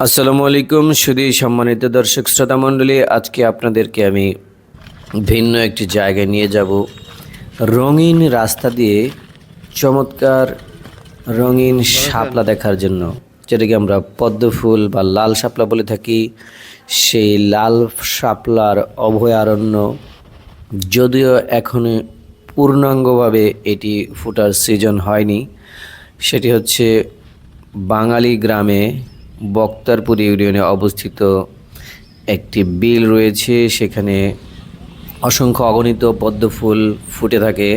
আসসালামু আলাইকুম শুধু সম্মানিত দর্শক শ্রোতা মণ্ডলী, আজকে আপনাদেরকে আমি ভিন্ন একটি জায়গায় নিয়ে যাব। রঙিন রাস্তা দিয়ে চমৎকার রঙিন শাপলা দেখার জন্য। যেটাকে আমরা পদ্ম ফুল বা লাল শাপলা বলে থাকি। সেই লাল শাপলার অভয়ারণ্য যদিও এখনও পূর্ণাঙ্গভাবে এটি ফুটার সিজন হয়নি। সেটি হচ্ছে বাঙালি গ্রামে বক্তারপুর ইউনিয়নে অবস্থিত একটি বিল রয়েছে। সেখানে অসংখ্য অগণিত পদ্ম ফুল ফুটে থাকে।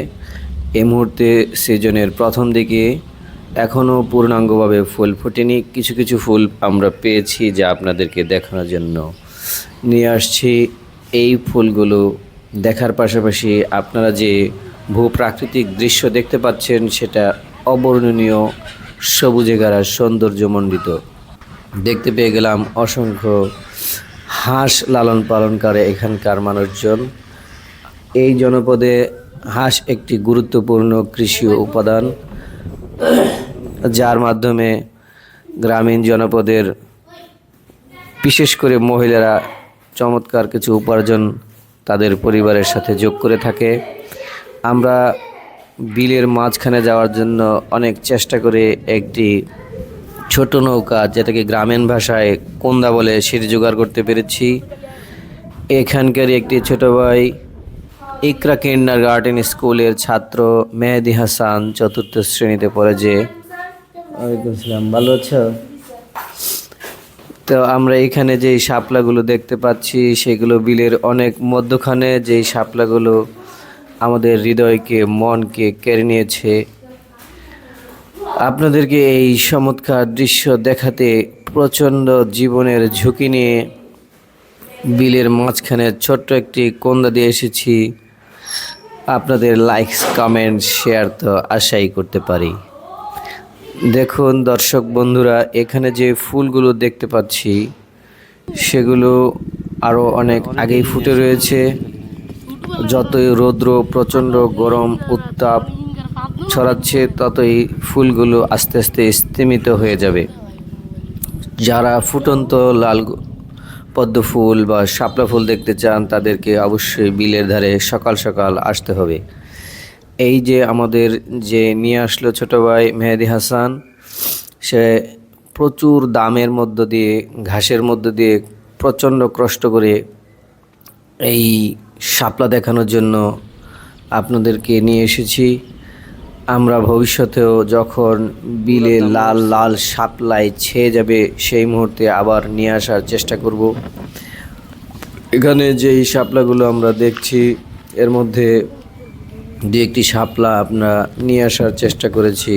এ মুহূর্তে সিজনের প্রথম দিকে এখনও পূর্ণাঙ্গভাবে ফুল ফোটেনি। কিছু কিছু ফুল আমরা পেয়েছি যা আপনাদেরকে দেখানোর জন্য নিয়ে আসছি। এই ফুলগুলো দেখার পাশাপাশি আপনারা যে ভূপ্রাকৃতিক দৃশ্য দেখতে পাচ্ছেন, সেটা অবর্ণনীয় সবুজে গাড়া সৌন্দর্যমণ্ডিত দেখতে পেয়ে গেলাম অসংখ্য হাঁস লালন পালন করে এখানকার মানুষজন। এই জনপদে হাঁস একটি গুরুত্বপূর্ণ কৃষি উপাদান, যার মাধ্যমে গ্রামীণ জনপদের বিশেষ করে মহিলারা চমৎকার কিছু উপার্জন তাদের পরিবারের সাথে যোগ করে থাকে। আমরা বিলের মাঝখানে যাওয়ার জন্য অনেক চেষ্টা করে একটি ছোট নৌকা যেটাকে গ্রামীণ ভাষায় কোন্দা বলে সেটি জোগাড় করতে পেরেছি। এখানকার একটি ছোট ভাই ইকরা কিন্ডার গার্ডেন স্কুলের ছাত্র মেহেদি হাসান চতুর্থ শ্রেণীতে পড়ে যে। ওয়ালাইকুম আসসালাম, ভালো আছো? তো আমরা এখানে যেই শাপলাগুলো দেখতে পাচ্ছি, সেগুলো বিলের অনেক মধ্যখানে যেই শাপলাগুলো আমাদের হৃদয়কে, মনকে কেড়ে নিয়েছে। আপনাদেরকে এই চমৎকার দৃশ্য দেখাতে প্রচণ্ড জীবনের ঝুঁকি নিয়ে বিলের মাঝখানে ছোট্ট একটি কন্দা দিয়ে এসেছি। আপনাদের লাইকস কমেন্ট শেয়ার তো আশাই করতে পারি। দেখুন দর্শক বন্ধুরা, এখানে যে ফুলগুলো দেখতে পাচ্ছি, সেগুলো আরও অনেক আগেই ফুটে রয়েছে। যতই রৌদ্র, প্রচণ্ড গরম, উত্তাপ ছড়াচ্ছে ততই ফুলগুলো আস্তে আস্তে স্তিমিত হয়ে যাবে। যারা ফুটন্ত লাল পদ্ম ফুল বা শাপলা ফুল দেখতে চান, তাদেরকে অবশ্যই বিলের ধারে সকাল সকাল আসতে হবে। এই যে আমাদের যে নিয়ে আসলো ছোটো ভাই মেহেদি হাসান, সে প্রচুর দামের মধ্য দিয়ে, ঘাসের মধ্য দিয়ে প্রচণ্ড কষ্ট করে এই শাপলা দেখানোর জন্য আপনাদেরকে নিয়ে এসেছি। আমরা ভবিষ্যতেও যখন বিলে লাল লাল শাপলায় ছেয়ে যাবে সেই মুহূর্তে আবার নিয়ে আসার চেষ্টা করব। এখানে যেই শাপলাগুলো আমরা দেখছি এর মধ্যে দু একটি শাপলা আমরা নিয়ে আসার চেষ্টা করেছি।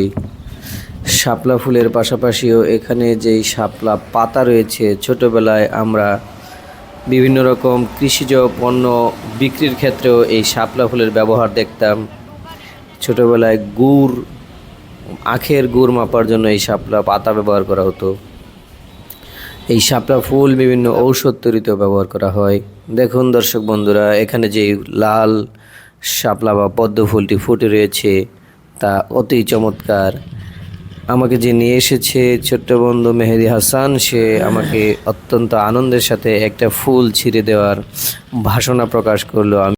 শাপলা ফুলের পাশাপাশিও এখানে যেই শাপলা পাতা রয়েছে ছোটোবেলায় আমরা বিভিন্ন রকম কৃষিজ পণ্য বিক্রির ক্ষেত্রেও এই শাপলা ফুলের ব্যবহার দেখতাম। ছোটোবেলায় গুড়, আখের গুড় মাপার জন্য এই শাপলা পাতা ব্যবহার করা হতো। এই শাপলা ফুল বিভিন্ন ঔষধ তৈরিতেও ব্যবহার করা হয়। দেখুন দর্শক বন্ধুরা, এখানে যে লাল শাপলা বা পদ্ম ফুলটি ফুটে রয়েছে, তা অতি চমৎকার। আমাকে যে নিয়ে এসেছে ছোট্ট বন্ধু মেহেদি হাসান, সে আমাকে অত্যন্ত আনন্দের সাথে একটা ফুল ছিঁড়ে দেওয়ার ভাষণা প্রকাশ করল। আমি